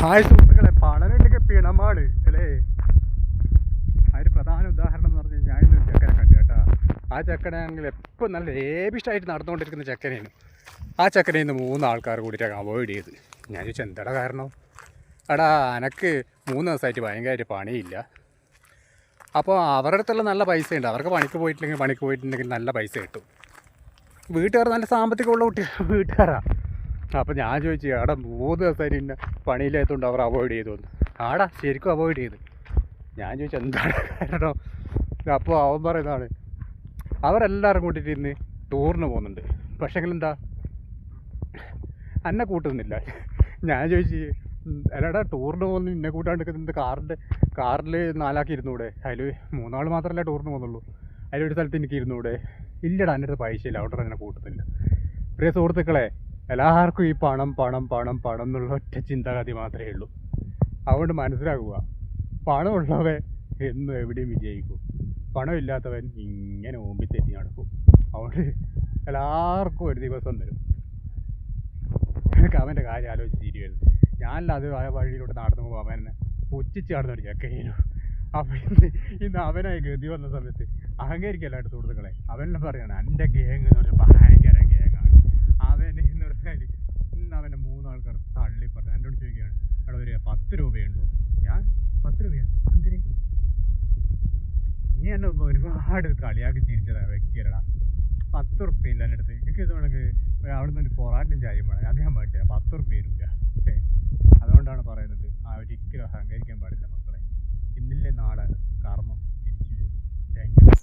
Hi സുഹൃത്തുക്കളെ പണനൊക്കെ പിണമാണ് അല്ലേ? അതിന് പ്രധാന ഉദാഹരണം എന്ന് പറഞ്ഞു കഴിഞ്ഞാൽ ഞാനിന്ന് ചെക്കനെ കണ്ടു കേട്ടോ. ആ ചെക്കനാണെങ്കിൽ എപ്പോൾ നല്ല ലേബിഷ്ടായിട്ട് നടന്നുകൊണ്ടിരിക്കുന്ന ചെക്കനേനു ആ ചെക്കനെ ഇന്ന് മൂന്ന് ആൾക്കാർ കൂടിയിട്ടാണ് അവോയ്ഡ് ചെയ്ത് ഞാൻ ചോദിച്ചാൽ എന്താടാ കാരണം? എടാ എനക്ക് മൂന്ന് ദിവസമായിട്ട് ഭയങ്കരമായിട്ട് പണിയില്ല. അപ്പോൾ അവരുടെ അടുത്തുള്ള നല്ല പൈസ ഉണ്ട്. അവർക്ക് പണിക്ക് പോയിട്ടില്ലെങ്കിൽ പണിക്ക് പോയിട്ടുണ്ടെങ്കിൽ നല്ല പൈസ കിട്ടും. വീട്ടുകാർ നല്ല സാമ്പത്തികമുള്ള കുട്ടി വീട്ടുകാരാ. അപ്പോൾ ഞാൻ ചോദിച്ചു ആടാ മൂന്ന് ദിവസമായിട്ട് ഇന്ന പണിയില്ലാത്തതുകൊണ്ട് അവർ അവോയ്ഡ് ചെയ്തു എന്ന്. ആടാ ശരിക്കും അവോയ്ഡ് ചെയ്ത്. ഞാൻ ചോദിച്ചു എന്താണ് കാരണം? അപ്പോൾ അവൻ പറയുന്നതാണ് അവരെല്ലാവരും കൂട്ടിയിട്ട് ഇന്ന് ടൂറിന് പോകുന്നുണ്ട്. പക്ഷേങ്കിൽ എന്താ എന്നെ കൂട്ടുന്നില്ല. ഞാൻ ചോദിച്ചു അല്ലടാ ടൂറിന് പോകുന്നു ഇന്നെ കൂട്ടാണ്ട് നിന്റെ കാറിന്റെ കാറിൽ നാലാക്കി ഇരുന്നൂടെ? അതിൽ മൂന്നാൾ മാത്രമല്ലേ ടൂറിന് പോകുന്നുള്ളൂ. അതിലൊരു സ്ഥലത്ത് എനിക്ക് ഇരുന്നൂടെ? ഇല്ലടാ എന്റെ അടുത്ത് പൈസ ഇല്ല അവിടെ എന്നെ കൂട്ടുന്നില്ല. പ്രിയ സുഹൃത്തുക്കളെ എല്ലാവർക്കും ഈ പണം പണം പണം പണം എന്നുള്ള ഒറ്റ ചിന്താഗതി മാത്രമേ ഉള്ളൂ. അതുകൊണ്ട് മനസ്സിലാക്കുക പണമുള്ളവൻ എന്നും എവിടെയും വിജയിക്കും. പണമില്ലാത്തവൻ ഇങ്ങനെ ഓമ്പി തെറ്റി നടക്കും. അതുകൊണ്ട് എല്ലാവർക്കും ഒരു ദിവസം തരും എനിക്ക് അവന്റെ കാര്യം ആലോചിച്ച് ചിരിയായിരുന്നു ഞാനല്ലാതെ ആ വഴിയിലൂടെ നടന്നു പോകുമ്പോൾ അവൻ എന്നെ പുച്ഛിച്ച് നടന്ന ഒരു ചെക്കയിലും അപ്പം ഇന്ന് അവനായി ഗതി വന്ന സമയത്ത് അഹങ്കരിക്കല്ല അടുത്ത സുഹൃത്തുക്കളെ. അവനെ പറയാണ് എന്റെ ഗേങ് എന്ന് പറഞ്ഞാൽ ഭയങ്കര പറഞ്ഞാൽ ഇന്ന് അവന്റെ മൂന്നാൾക്കാർ തള്ളി പറഞ്ഞു എന്നോട് ചോദിക്കുകയാണ് എടാ ഒരു പത്ത് രൂപയുണ്ടോ? ഞാൻ പത്ത് രൂപയാണ്. എന്തിന്? നീ എന്നെ ഒരുപാട് കളിയാക്കി ചിരിച്ചതാ വ്യക്തിയല്ലടാ. പത്ത് ഉറുപ്പ്യ ഇല്ല എന്റെ അടുത്ത്. എനിക്ക് ഇതുകൊണ്ട് അവിടെ നിന്ന് ഒരു പൊറാട്ടും ചായയും വേണം. അത് ഞാൻ പത്ത് ഉറുപ്പ്യ തരൂല ഏ അതുകൊണ്ടാണ് പറയുന്നത് ആ ഒരിക്കലും അഹങ്കരിക്കാൻ പാടില്ല മക്കളെ. ഇന്നില്ലേ നാളെ കർമ്മം തിരിച്ചു താങ്ക് യു